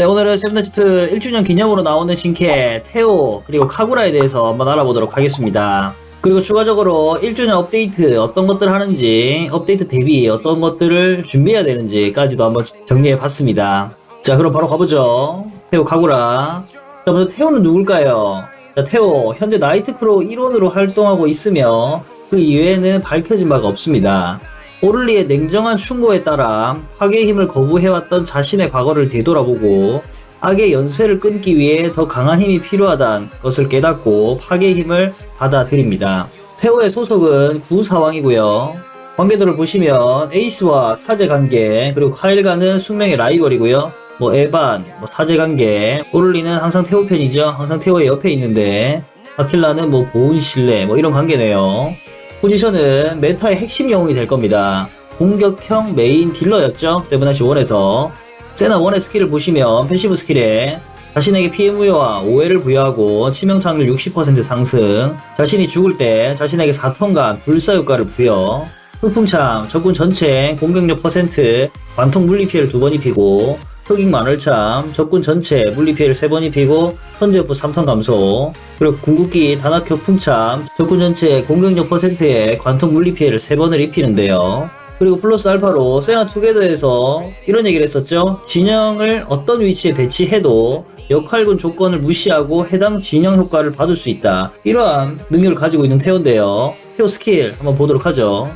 네, 오늘은 세븐더치트 1주년 기념으로 나오는 신캐, 테오, 그리고 카구라에 대해서 한번 알아보도록 하겠습니다. 그리고 추가적으로 1주년 업데이트 어떤 것들 하는지, 업데이트 대비 어떤 것들을 준비해야 되는지까지도 한번 정리해 봤습니다. 자, 그럼 바로 가보죠. 테오 카구라. 자, 먼저 테오는 누굴까요? 자, 테오, 현재 나이트크로우 1원으로 활동하고 있으며, 그 이외에는 밝혀진 바가 없습니다. 오를리의 냉정한 충고에 따라 악의 힘을 거부해왔던 자신의 과거를 되돌아보고 악의 연쇄를 끊기 위해 더 강한 힘이 필요하다는 것을 깨닫고 파괴의 힘을 받아들입니다. 테오의 소속은 구사왕이고요. 관계도를 보시면 에이스와 사제 관계 그리고 카일과는 숙명의 라이벌이고요. 뭐 에반, 뭐 사제 관계, 오를리는 항상 테오 편이죠. 항상 테오의 옆에 있는데 아킬라는 뭐 보온 신뢰 뭐 이런 관계네요. 포지션은 메타의 핵심 영웅이 될 겁니다. 공격형 메인 딜러였죠. 세븐아시 1에서. 세나 1의 스킬을 보시면 패시브 스킬에 자신에게 피해 무효와 오해를 부여하고 치명타 확률 60% 상승, 자신이 죽을 때 자신에게 4턴간 불사 효과를 부여, 흑풍참 적군 전체 공격력 퍼센트 관통 물리 피해를 두 번 입히고 흑익 만월참 적군 전체 물리 피해를 세번 입히고 선제부프 3턴 감소 그리고 궁극기 단학교 풍참 적군 전체 공격력 퍼센트에 관통 물리 피해를 세 번을 입히는데요. 그리고 플러스 알파로 세나 투게더에서 이런 얘기를 했었죠. 진영을 어떤 위치에 배치해도 역할군 조건을 무시하고 해당 진영 효과를 받을 수 있다. 이러한 능력을 가지고 있는 태오인데요. 태오 스킬 한번 보도록 하죠.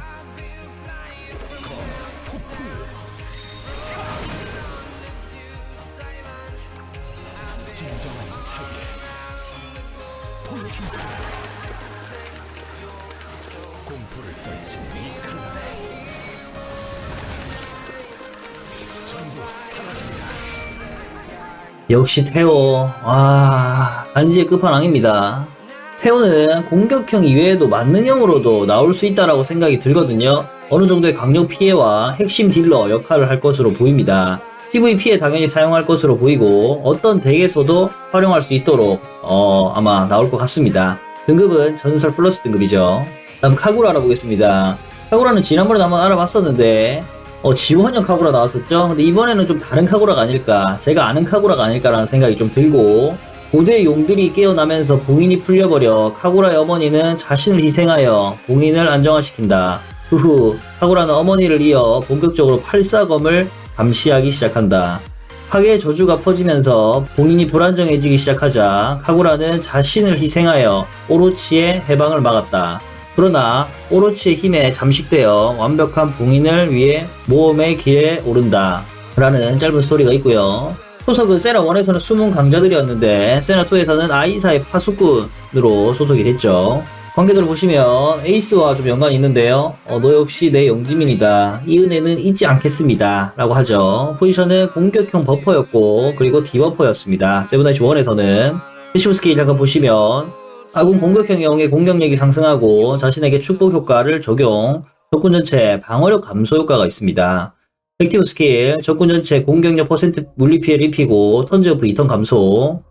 역시 태오. 와, 반지의 끝판왕입니다. 태오는 공격형 이외에도 만능형으로도 나올 수 있다라고 생각이 들거든요. 어느 정도의 강력 피해와 핵심 딜러 역할을 할 것으로 보입니다. PVP에 당연히 사용할 것으로 보이고 어떤 덱에서도 활용할 수 있도록 어, 아마 나올 것 같습니다. 등급은 전설 플러스 등급이죠. 다음 카구라 알아보겠습니다. 카구라는 지난번에 한번 알아봤었는데 어, 지원형 카구라 나왔었죠? 근데 이번에는 좀 다른 카구라가 아닐까. 제가 아는 카구라가 아닐까라는 생각이 좀 들고, 고대 용들이 깨어나면서 봉인이 풀려버려 카구라의 어머니는 자신을 희생하여 봉인을 안정화시킨다. 후후, 카구라는 어머니를 이어 본격적으로 팔사검을 감시하기 시작한다. 파괴의 저주가 퍼지면서 봉인이 불안정해지기 시작하자 카구라는 자신을 희생하여 오로치의 해방을 막았다. 그러나 오로치의 힘에 잠식되어 완벽한 봉인을 위해 모험의 길에 오른다. 라는 짧은 스토리가 있고요. 소속은 세나1에서는 숨은 강자들이었는데 세나2에서는 아이사의 파수꾼으로 소속이 됐죠. 관계들을 보시면 에이스와 좀 연관이 있는데요. 어, 너 역시 내 영지민이다. 이 은혜는 잊지 않겠습니다. 라고 하죠. 포지션은 공격형 버퍼였고 그리고 디버퍼였습니다. 세븐나이츠 1에서는 패시브 스킬 잠깐 보시면 아군 공격형 영웅의 공격력이 상승하고 자신에게 축복 효과를 적용, 적군 전체 방어력 감소 효과가 있습니다. 액티브 스킬, 적군 전체 공격력 퍼센트 물리 피해를 입히고 턴즈오프 2턴 감소,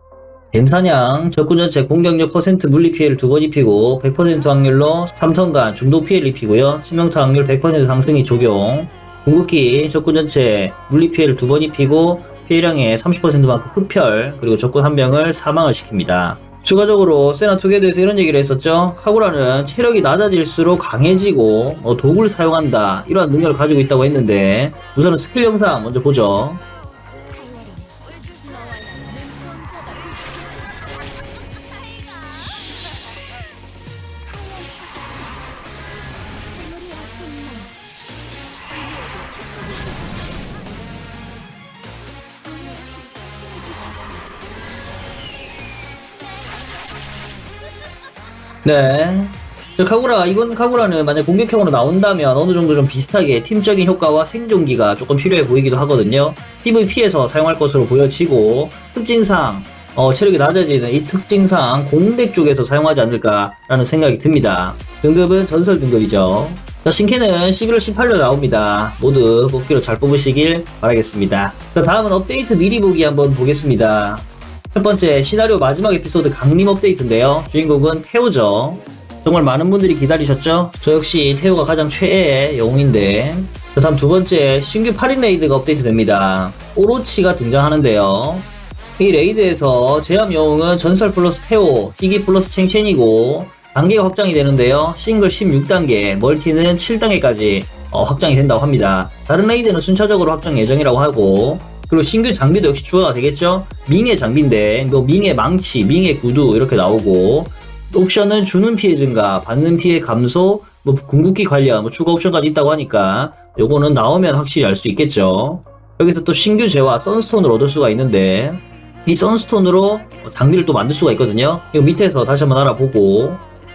뱀사냥, 적군 전체 공격력 퍼센트 물리 피해를 두 번 입히고 100% 확률로 3턴간 중도 피해를 입히고요. 치명타 확률 100% 상승이 적용, 궁극기, 적군 전체 물리 피해를 두 번 입히고 피해량의 30%만큼 흡혈, 그리고 적군 한 명을 사망을 시킵니다. 추가적으로 세나 투게더에서 이런 얘기를 했었죠. 카구라는 체력이 낮아질수록 강해지고 어, 도구를 사용한다 이러한 능력을 가지고 있다고 했는데 우선은 스킬 영상 먼저 보죠. 네. 저 카구라 이번 카구라는 만약 공격형으로 나온다면 어느 정도 좀 비슷하게 팀적인 효과와 생존기가 조금 필요해 보이기도 하거든요. PVP에서 사용할 것으로 보여지고 특징상 어, 체력이 낮아지는 이 특징상 공백 쪽에서 사용하지 않을까라는 생각이 듭니다. 등급은 전설 등급이죠. 자, 신캐는 11월 18일 나옵니다. 모두 뽑기로 잘 뽑으시길 바라겠습니다. 자, 다음은 업데이트 미리 보기 한번 보겠습니다. 첫 번째 시나리오 마지막 에피소드 강림 업데이트인데요. 주인공은 태우죠. 정말 많은 분들이 기다리셨죠? 저 역시 태우가 가장 최애의 영웅인데 자, 다음 두 번째 신규 8인 레이드가 업데이트 됩니다. 오로치가 등장하는데요. 이 레이드에서 제압 영웅은 전설 플러스 테오, 희귀 플러스 챙첸이고 단계가 확장이 되는데요. 싱글 16단계, 멀티는 7단계까지 어, 확장이 된다고 합니다. 다른 레이드는 순차적으로 확장 예정이라고 하고 그리고 신규 장비도 역시 추가가 되겠죠. 밍의 장비인데 뭐 밍의 망치, 밍의 구두 이렇게 나오고 옵션은 주는 피해 증가, 받는 피해 감소, 뭐 궁극기 관련 뭐 추가 옵션까지 있다고 하니까 요거는 나오면 확실히 알 수 있겠죠. 여기서 또 신규 재화 선스톤을 얻을 수가 있는데 이 선스톤으로 장비를 또 만들 수가 있거든요. 이거 밑에서 다시 한번 알아보고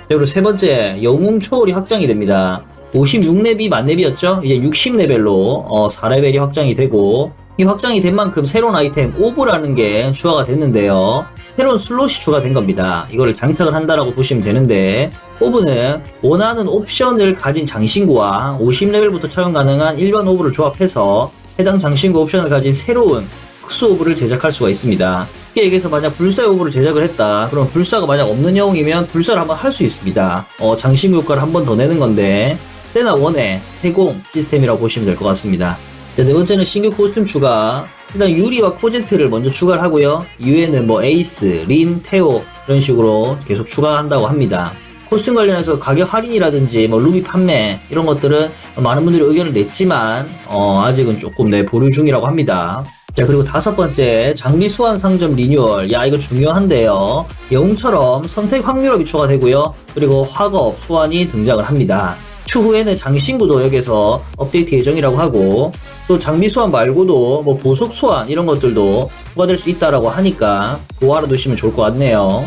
그리고 세 번째 영웅 초월이 확장이 됩니다. 56렙이 만렙이었죠. 이제 60레벨로 어, 4레벨이 확장이 되고 이 확장이 된 만큼 새로운 아이템 오브라는 게 추가가 됐는데요. 새로운 슬롯이 추가된 겁니다. 이거를 장착을 한다라고 보시면 되는데 오브는 원하는 옵션을 가진 장신구와 50레벨부터 차용 가능한 일반 오브를 조합해서 해당 장신구 옵션을 가진 새로운 특수 오브를 제작할 수가 있습니다. 쉽게 얘기해서 만약 불사의 오브를 제작을 했다. 그럼 불사가 만약 없는 영웅이면 불사를 한번 할 수 있습니다. 어, 장신구 효과를 한 번 더 내는 건데 세나 원의 세공 시스템이라고 보시면 될 것 같습니다. 자, 네 번째는 신규 코스튬 추가. 일단 유리와 코제트를 먼저 추가를 하고요. 이후에는 뭐 에이스, 린, 테오 이런 식으로 계속 추가한다고 합니다. 코스튬 관련해서 가격 할인이라든지 뭐 루비 판매 이런 것들은 많은 분들이 의견을 냈지만 어, 아직은 조금 내 보류 중이라고 합니다. 자 그리고 다섯 번째 장비 소환 상점 리뉴얼 야 이거 중요한데요 영웅처럼 선택 확률업이 추가되고요 그리고 화업 소환이 등장을 합니다 추후에는 장신구도 여기서 업데이트 예정이라고 하고 또 장비 소환 말고도 뭐 보석 소환 이런 것들도 추가될 수 있다라고 하니까 그거 알아두시면 좋을 것 같네요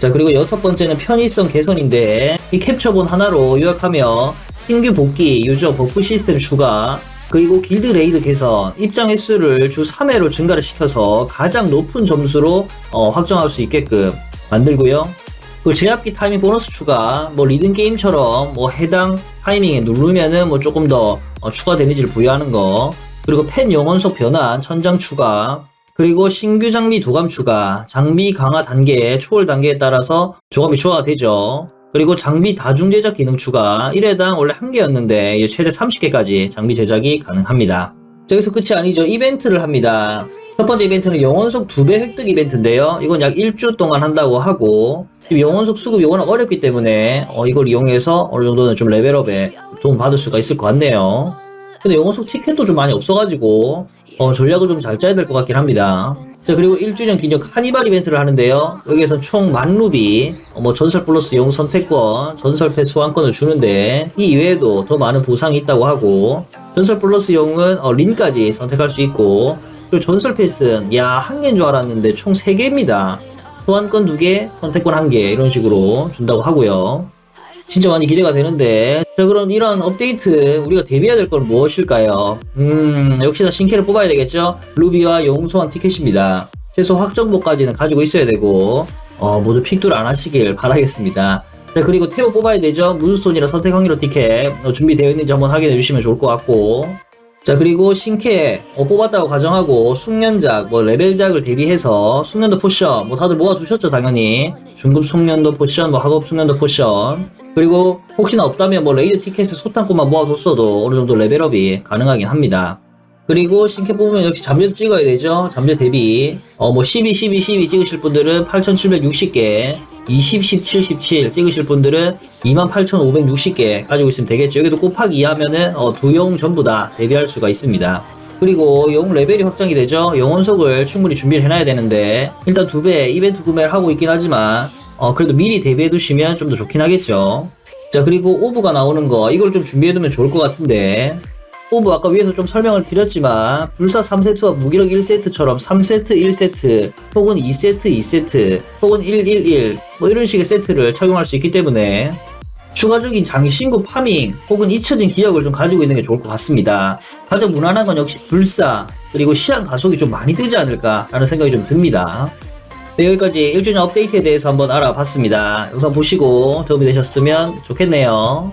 자 그리고 여섯 번째는 편의성 개선인데 이 캡처본 하나로 요약하며 신규 복귀 유저 버프 시스템 추가 그리고 길드 레이드 개선 입장 횟수를 주 3회로 증가를 시켜서 가장 높은 점수로 어, 확정할 수 있게끔 만들고요. 그 제압기 타이밍 보너스 추가, 뭐 리듬 게임처럼 뭐 해당 타이밍에 누르면은 뭐 조금 더 어, 추가 데미지를 부여하는 거, 그리고 펜 영혼속 변환 천장 추가, 그리고 신규 장비 도감 추가, 장비 강화 단계, 초월 단계에 따라서 조감이 추가가 되죠. 그리고 장비 다중 제작 기능 추가 1회당 원래 한 개였는데 이제 최대 30개까지 장비 제작이 가능합니다. 자, 여기서 끝이 아니죠. 이벤트를 합니다. 첫 번째 이벤트는 영혼속 2배 획득 이벤트인데요. 이건 약 1주 동안 한다고 하고 영혼속 수급이 워낙 어렵기 때문에 어, 이걸 이용해서 어느 정도는 좀 레벨업에 도움 받을 수가 있을 것 같네요. 근데 영혼속 티켓도 좀 많이 없어가지고 어, 전략을 좀 잘 짜야 될 것 같긴 합니다. 자 그리고 1주년 기념 카니발 이벤트를 하는데요 여기에서 총 만루비 어, 뭐 전설 플러스 영 선택권 전설 패 소환권을 주는데 이 이외에도 더 많은 보상이 있다고 하고 전설 플러스 영은 어, 린까지 선택할 수 있고 그리고 전설 패스는 야 한 개인 줄 알았는데 총 3개입니다 소환권 2개 선택권 1개 이런 식으로 준다고 하고요 진짜 많이 기대가 되는데 자 그럼 이런 업데이트 우리가 대비해야 될 건 무엇일까요? 음 역시나 신캐를 뽑아야 되겠죠? 루비와 영웅 소환 티켓입니다 최소 확정복까지는 가지고 있어야 되고 어, 모두 픽돌 안 하시길 바라겠습니다 자 그리고 테오 뽑아야 되죠? 무수손이라 선택 확률로 티켓 어, 준비되어 있는지 한번 확인해 주시면 좋을 것 같고 자 그리고 신캐 어, 뽑았다고 가정하고 숙련작 뭐 레벨작을 대비해서 숙련도 포션 뭐 다들 모아두셨죠 당연히? 중급 숙련도 포션 뭐 학업 숙련도 포션. 그리고 혹시나 없다면 뭐 레이드 티켓을 소탕권만 모아뒀어도 어느 정도 레벨업이 가능하긴 합니다 그리고 신캐 뽑으면 역시 잠재도 찍어야 되죠 잠재 대비 어 뭐 12 12 12 찍으실 분들은 8760개 20 17 17 찍으실 분들은 28,560개 가지고 있으면 되겠죠. 여기도 곱하기 2 하면은 어, 두 영웅 전부 다 대비할 수가 있습니다. 그리고 영웅 레벨이 확장이 되죠. 영혼석을 충분히 준비를 해놔야 되는데 일단 두 배 이벤트 구매를 하고 있긴 하지만 어, 그래도 미리 대비해 두시면 좀 더 좋긴 하겠죠. 자 그리고 오브가 나오는 거 이걸 좀 준비해 두면 좋을 것 같은데 오브 아까 위에서 좀 설명을 드렸지만 불사 3세트와 무기력 1세트처럼 3세트 1세트 혹은 2세트 2세트 혹은 111 뭐 이런 식의 세트를 착용할 수 있기 때문에 추가적인 장신구 파밍 혹은 잊혀진 기억을 좀 가지고 있는 게 좋을 것 같습니다. 가장 무난한 건 역시 불사 그리고 시한 가속이 좀 많이 뜨지 않을까라는 생각이 좀 듭니다. 네, 여기까지 1주년 업데이트에 대해서 한번 알아봤습니다. 영상 보시고 도움이 되셨으면 좋겠네요.